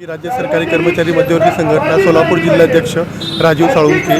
राज्य सरकारी कर्मचारी मध्यवर्ती संघटना सोलापूर जिल्हाध्यक्ष राजीव साळुंके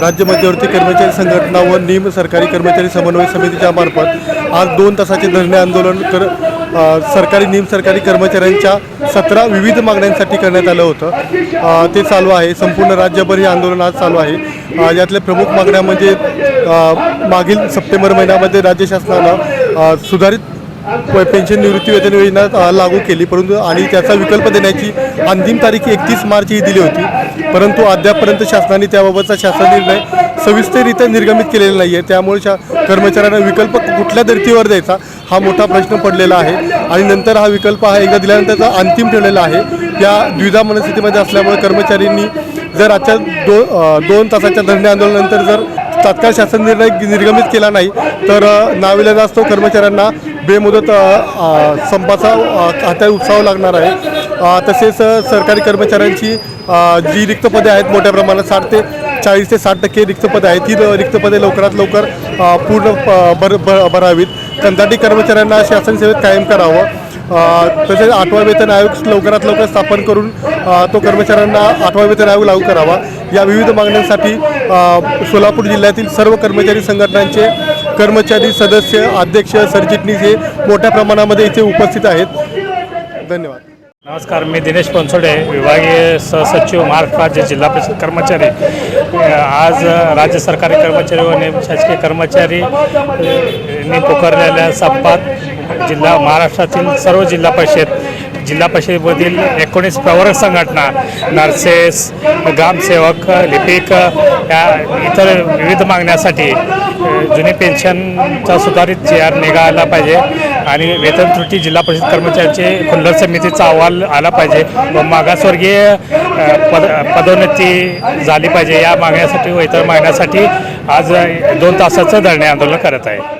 राज्य मध्यवर्ती कर्मचारी संघटना व निम सरकारी कर्मचारी समन्वय समितीच्या मार्फत आज दोन तासाचे धरणे आंदोलन कर सरकारी निम सरकारी कर्मचाऱ्यांच्या सतरा विविध मागण्यांसाठी करण्यात आलं होतं. ते चालू आहे. संपूर्ण राज्यभर हे आंदोलन आज चालू आहे. यातल्या प्रमुख मागण्या म्हणजे मागील सप्टेंबर महिन्यामध्ये राज्य शासनानं सुधारित पेन्शन निवृत्ती वेतन योजना लागू केली परंतु आणि त्याचा विकल्प देण्याची अंतिम तारीख एकतीस मार्च ही दिली होती. परंतु अद्यापपर्यंत शासनाने त्याबाबतचा शासन निर्णय सविस्तररित्या निर्गमित केलेला नाही आहे त्यामुळे शा कर्मचाऱ्यांना विकल्प कुठल्या धर्तीवर द्यायचा हा मोठा प्रश्न पडलेला आहे. आणि नंतर हा विकल्प हा एकदा दिल्यानंतरचा अंतिम ठेवलेला आहे. या द्विधा मनस्थितीमध्ये असल्यामुळे कर्मचाऱ्यांनी जर आजच्या दो दोन तासाच्या धरणे आंदोलनानंतर जर तात्काळ शासन निर्णय निर्गमित केला नाही तर अ, असतो कर्मचाऱ्यांना बेमुदत संपाचा अ, उत्साह लागणार आहे. तसेच सरकारी कर्मचाऱ्यांची जी रिक्त पदे आहेत मोठ्या प्रमाणात साठ ते चाळीस ते साठ टक्के रिक्त पदे आहेत ती रिक्त पदे लवकरात लवकर पूर्ण प- भर भरावीत. कंत्राटी कर्मचाऱ्यांना शासन सेवेत कायम करावं. तसेच आठवा वेतन आयोग लवकरात लवकर स्थापन करून तो कर्मचाऱ्यांना आठवा वेतन आयोग लागू करावा. या विविध मागण्यांसाठी सोलापूर जिल्ह्यातील सर्व कर्मचारी संघटनांचे कर्मचारी सदस्य अध्यक्ष सरचिटणीस हे मोठ्या प्रमाणामध्ये इथे उपस्थित आहेत. धन्यवाद. नमस्कार मी दिनेश बनसोडे विभागीय सहसचिव महाराष्ट्र राज्य जिल्हा परिषद कर्मचारी. आज राज्य सरकारी कर्मचारी व निम शासकीय कर्मचारी यांनी पुकारलेल्या संपात जिल्हा महाराष्ट्रातील सर्व जिल्हा परिषद जिल्हा परिषदेमधील एकोणीस प्रवर्ग संघटना नर्सेस ग्रामसेवक लिपिक या इतर विविध मागण्यासाठी जुने जुनी पेन्शनचा सुधारित जी आर निघाला पाहिजे आणि वेतन त्रुटी जिल्हा परिषद कर्मचाऱ्यांचे खुल्लर समितीचा अहवाल आला पाहिजे व मागासवर्गीय पद पदोन्नती झाली पाहिजे या मागण्यासाठी व इतर मागण्यासाठी आज दोन तासाचं धरणे आंदोलन करत आहे.